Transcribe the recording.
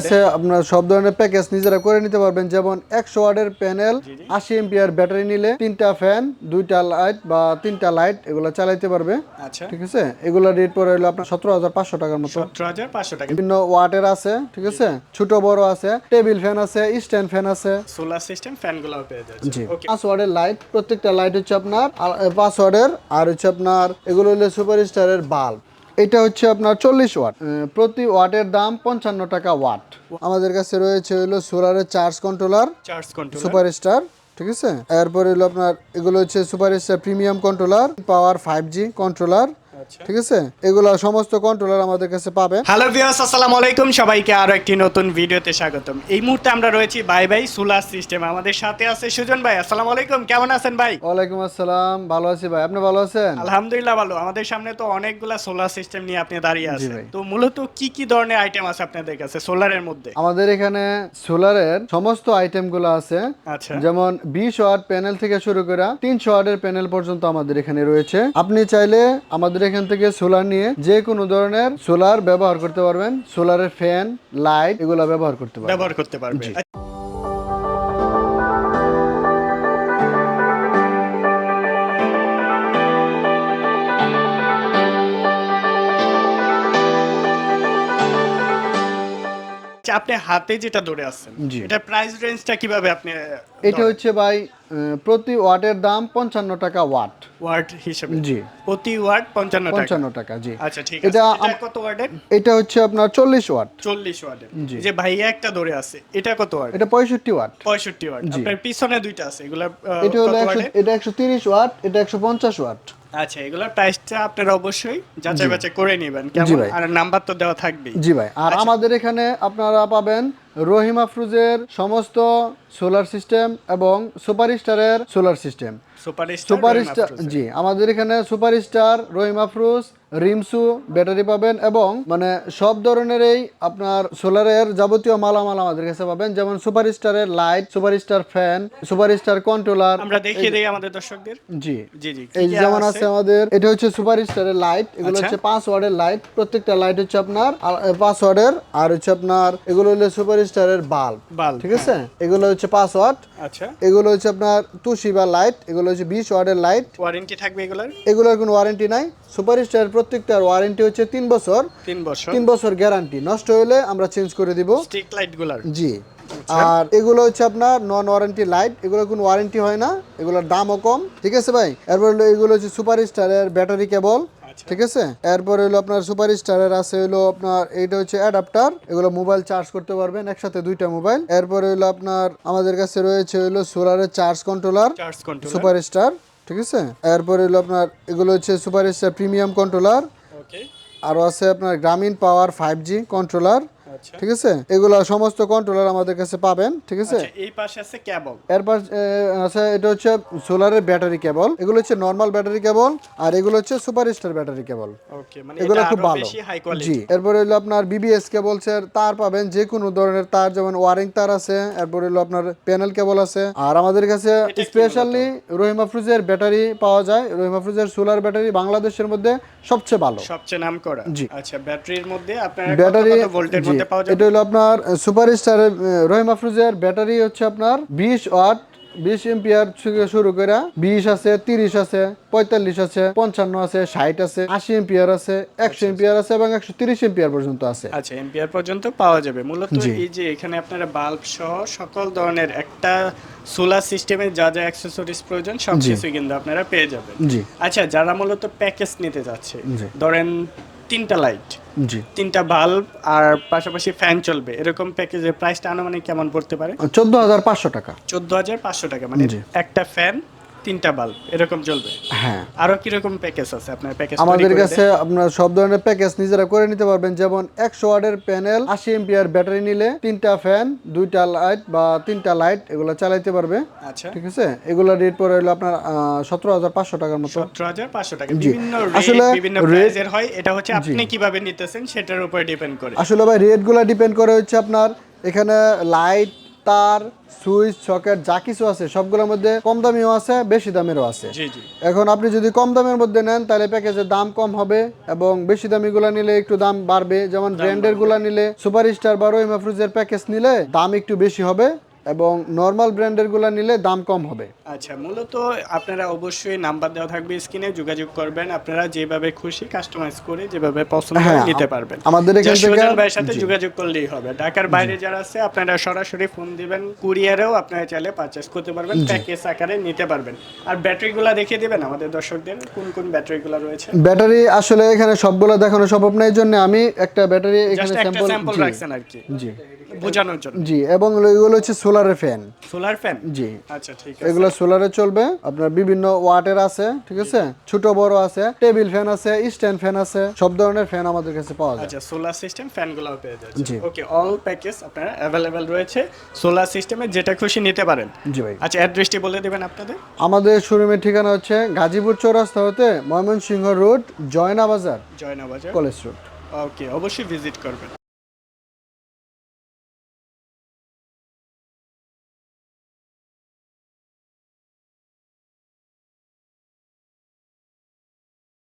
আছে আপনার সব ধরনের প্যাকেজ নিজেরা করে নিতে পারবেন। যেমন একশো ওয়ার্ডের প্যানেল আশি এমপিআর ব্যাটারি নিলে তিনটা ফ্যান দুইটা লাইট বা তিনটা লাইট এগুলো চালাইতে পারবে। আচ্ছা। ঠিক আছে? এগুলো রেট পরে হলো আপনার সতেরো হাজার পাঁচশো টাকার মতো। টাকা। বিভিন্ন ওয়াটের আছে ঠিক আছে? ছোট বড় আছে টেবিল ফ্যান আছে স্ট্যান্ড ফ্যান আছে। সোলার সিস্টেম ফ্যানগুলো পেয়ে যাচ্ছে জি। পাঁচ ওয়ার্ডের লাইট প্রত্যেকটা লাইট হচ্ছে আপনার পাঁচ ওয়ার্ডের আর হচ্ছে আপনার এগুলো হলো সুপার স্টারের বাল্ব এটা হচ্ছে আপনার চল্লিশ ওয়াট। প্রতি ওয়াটের দাম পঞ্চান্ন টাকা ওয়াট। আমাদের কাছে রয়েছে হলো সোলারের charge controller charge control super star ঠিক আছে? এরপরে হলো আপনার এগুলো হচ্ছে super star premium controller power five G controller ঠিক আছে? এগুলো সমস্ত কন্ট্রোলার আমাদের কাছে পাবেন হ্যালো ভিউয়ার্স আসসালামু আলাইকুম। সবাইকে আরও একটি নতুন ভিডিওতে স্বাগতম। এই মুহূর্তে আমরা রয়েছি বাই বাই সোলার সিস্টেম। আমাদের সাথে আছে সুজন ভাই। আসসালামু আলাইকুম। কেমন আছেন ভাই? ওয়ালাইকুম আসসালাম। ভালো আছি ভাই। আপনি ভালো আছেন? আলহামদুলিল্লাহ ভালো। আমাদের সামনে তো অনেকগুলা সোলার সিস্টেম নিয়ে আপনি দাঁড়িয়ে আছেন। তো মূলত কি কি ধরনের আইটেম আছে আপনাদের কাছে সোলারের মধ্যে? আমাদের এখানে সোলারের সমস্ত আইটেমগুলো আছে। আচ্ছা। যেমন বিশ ওয়াট প্যানেল থেকে শুরু করে তিনশো ওয়াটের প্যানেল পর্যন্ত আমাদের এখানে রয়েছে। আপনি চাইলে আমাদের এখান থেকে সোলার নিয়ে যে কোনো ধরনের সোলার ব্যবহার করতে পারবেন। সোলারের ফ্যান লাইট এগুলো ব্যবহার করতে পারবেন। ব্যবহার করতে পারবে আপনি হাতে যেটা ধরে আছেন জি। এটা প্রাইস রেঞ্জটা কীভাবে আপনি এটা হচ্ছে ভাই প্রতি ওয়াটের দাম পঞ্চান্ন টাকা ওয়াট। ওয়ার্ড হিসেবে? জি। প্রতি ওয়ার্ড পঞ্চান্ন টাকা? পঞ্চান্ন টাকা জি। আচ্ছা ঠিক আছে। এটা কত ওয়ার্ডের এটা হচ্ছে আপনার চল্লিশ ওয়াট। চল্লিশ ওয়ার্ডের জি। যে ভাইয়া একটা ধরে আছে এটা কত ওয়ার্ড এটা পঁয়ষট্টি ওয়াট। পঁয়ষট্টি জি। আপনার পিছনে দুইটা আছে এগুলা এটা হলো এটা একশো তিরিশ ওয়াট এটা একশো পঞ্চাশ ওয়াট। আচ্ছা এগুলোর প্রাইসটা আপনারা অবশ্যই যাচাই বাছাই করে নেবেন। কেমন? আর নাম্বার তো দেওয়া থাকবে জি ভাই। আর আচ্ছা। আমাদের এখানে আপনারা পাবেন রহিম আফরুজের সমস্ত সোলার সিস্টেম এবং সুপার স্টারের solar system super super star জি আমাদের এখানে সুপার স্টার রহিম আফরুজ রিমসু ব্যাটারি পাবেন এবং মানে সব ধরনেরই আপনার সোলারের যাবতীয় মালামাল আমাদের কাছে পাবেন। যেমন সুপার স্টারের light super star fan super star controller. আমরা দেখিয়ে দিই আমাদের দর্শকদের। জি জি জি এই যেমন আছে? আমাদের এটা হচ্ছে সুপার স্টারের লাইট এগুলো আচ্ছা। হচ্ছে পাঁচ ওয়ার্ডের লাইট প্রত্যেকটা লাইট হচ্ছে আপনার পাঁচ ওয়ার্ডের আর হচ্ছে আপনার এগুলো হলো সুপার স্টারের বাল্ব। বাল্ব ঠিক আছে? এগুলো হচ্ছে পাঁচ ওয়াট আচ্ছা। এগুলো হচ্ছে আপনার তুষিবা লাইট এগুলো হচ্ছে বিশ ওয়ার্ডের লাইট। ওয়ারেন্টি থাকবে এগুলোর? এগুলোর কোনো ওয়ারেন্টি নাই। সুপার স্টার প্রত্যেকটার ওয়ারেন্টি হচ্ছে তিন বছর। তিন বছর। তিন বছর গ্যারান্টি। নষ্ট হলে আমরা চেঞ্জ করে দিব। স্টিক লাইটগুলার জি আর এগুলো হচ্ছে আপনার নন ওয়ারেন্টি লাইট। এগুলো কোনো ওয়ারেন্টি হয় না। এগুলোর দামও কম। ঠিক আছে ভাই? এরপর এগুলো হচ্ছে সুপার স্টারের ব্যাটারি কেবল। আচ্ছা ঠিক আছে? এরপর হলো আপনার সুপার স্টারের আছে হলো আপনার এইটা হচ্ছে অ্যাডাপ্টার। এগুলো মোবাইল চার্জ করতে পারবেন একসাথে দুইটা মোবাইল। এরপর হলো আপনার আমাদের কাছে রয়েছে হলো সোলারের চার্জ কন্ট্রোলার সুপার স্টার ঠিক আছে? এরপর হলো আপনার এগুলো হচ্ছে super star premium controller. Okay. আরও আছে আপনার গ্রামীণ পাওয়ার ফাইভ জি কন্ট্রোলার। আচ্ছা ঠিক আছে? এগুলো সমস্ত কন্ট্রোলার আমাদের কাছে পাবেন ঠিক আছে? আচ্ছা এই পাশে আছে কেবল এরপর এ, আছে এটা হচ্ছে সোলারের ব্যাটারি কেবল এগুলো হচ্ছে নর্মাল ব্যাটারি কেবল আর এগুলো হচ্ছে super star battery cable okay মানে এগুলো খুব ভালো। জি এরপরে হলো আপনার বিবিএস কেবলসের তার পাবেন যে কোনো ধরনের তার যেমন ওয়ারিং তার আছে এরপরে হলো আপনার প্যানেল কেবল আছে। আর আমাদের কাছে স্পেশালি রহিমা ফ্রুজের ব্যাটারি পাওয়া যায়। রহিমা ফ্রুজের সোলার ব্যাটারি বাংলাদেশের মধ্যে সবচেয়ে ভালো। সবচেয়ে নাম করা জি। আচ্ছা ব্যাটারির মধ্যে আপনার ব্যাটারি কত ভোল্টের জি, মধ্যে পাওয়া এটা হলো আপনার সুপার স্টারের রহিম আফরুজের ব্যাটারি হচ্ছে আপনার বিশ ওয়াট বিশ এম্পিয়ার থেকে শুরু করে বিশ আছে তিরিশ আছে পঁয়তাল্লিশ আছে পঞ্চান্ন আছে ষাট আছে আশি এম্পিয়ার আছে একশো এম্পিয়ার আছে এবং একশো তিরিশ এম্পিয়ার পর্যন্ত আছে। আচ্ছা এম্পিয়ার পর্যন্ত পাওয়া যাবে। মূলত এই যে এখানে আপনারা বাল্ব সহ সকল ধরনের একটা সোলার সিস্টেমে যা যা অ্যাক্সেসরিজ প্রয়োজন সব কিছুই কিন্তু আপনারা পেয়ে যাবেন। আচ্ছা যারা মূলত প্যাকেজ নিতে যাচ্ছে ধরেন তিনটা লাইট জি। তিনটা বাল্ব আর পাশাপাশি ফ্যান চলবে। এরকম প্যাকেজের প্রাইসটা আনুমানিক কেমন পড়তে পারে? চোদ্দ হাজার পাঁচশো টাকা। চোদ্দ হাজার পাঁচশো টাকা মানে। একটা ফ্যান তিনটা বাল্ব এরকম চলবে? হ্যাঁ। আরও কীরকম প্যাকেজ আছে? আপনার প্যাকেজ আমাদের কাছে আপনার সব ধরনের প্যাকেজ নিজেরা করে নিতে পারবেন। যেমন একশো ওয়ার্ডের প্যানেল আশি এম্পিয়ার ব্যাটারি নিলে তিনটা ফ্যান দুইটা লাইট বা তিনটা লাইট এগুলো চালাইতে পারবে। আচ্ছা। ঠিক আছে? এগুলো রেট পড়ে হলো আপনার সতেরো হাজার পাঁচশো টাকার মতো। সতেরো হাজার পাঁচশো টাকা। বিভিন্ন আসলে বিভিন্ন প্রাইজের হয়। এটা হচ্ছে আপনি কীভাবে নিতেছেন সেটার উপর ডিপেন্ড করে। আসলে ভাই রেটগুলো ডিপেন্ড করে হচ্ছে আপনার এখানে লাইট তার সুইচ সকেট যা কিছু আছে সবগুলোর মধ্যে কম দামিও আছে বেশি দামেরও আছে। এখন আপনি যদি কম দামের মধ্যে নেন তাহলে প্যাকেজের দাম কম হবে এবং বেশি দামি গুলা নিলে একটু দাম বাড়বে। যেমন ব্র্যান্ডেরগুলা নিলে সুপার স্টার বা রহিমা ফ্রুজের প্যাকেজ নিলে দাম একটু বেশি হবে। এবং নর্মাল ব্র্যান্ডেরগুলা নিলে দাম কম হবে। আচ্ছা মূলত আপনারা অবশ্যই নাম্বার দেওয়া থাকবে স্ক্রিনে যোগাযোগ করবেন। আপনারা যেভাবে খুশি কাস্টমাইজ করে যেভাবে পছন্দ হয় নিতে পারবেন। আমাদের এখান থেকে- ভাইয়ের সাথে যোগাযোগ করলেই হবে। ঢাকার বাইরে যারা আছে আপনারা সরাসরি ফোন দিবেন। কুরিয়ারেও আপনারা চাইলে পারচেস করতে পারবেন প্যাকেজ আকারে নিতে পারবেন। আর ব্যাটারিগুলো দেখিয়ে দিবেন আমাদের দর্শকদের কোন কোন ব্যাটারিগুলো রয়েছে? ব্যাটারি আসলে এখানে সবগুলো দেখানো সম্ভব না এই জন্য আমি একটা ব্যাটারি এখানে স্যাম্পল স্যাম্পল রাখছেন আর কি জি। বোঝানোর জন্য। জি এবং এগুলো হচ্ছে সোলারের ফ্যান। Solar fan? জি। আচ্ছা ঠিক আছে। এগুলো সোলারে চলবে। আপনার বিভিন্ন ওয়াটের আছে ঠিক আছে? ছোট বড় আছে টেবিল ফ্যান আছে স্ট্যান্ড ফ্যান আছে সব ধরনের ফ্যান আমাদের কাছে পাওয়া যায়। আচ্ছা সোলার সিস্টেম ফ্যানগুলো পেয়ে যাচ্ছে ওকে অল প্যাকেজ আপনারা অ্যাভেলেবেল রয়েছে। সোলার সিস্টেমে যেটা খুশি নিতে পারেন। জি ভাই। আচ্ছা অ্যাড্রেসটি বলে দেবেন আপনাদের? আমাদের শোরুমের ঠিকানা হচ্ছে গাজীপুর চৌরাস্তা হতে ময়মনসিংহ রোড জয়না বাজার জয়না বাজার। কলেজ রোড ওকে অবশ্যই ভিজিট করবেন।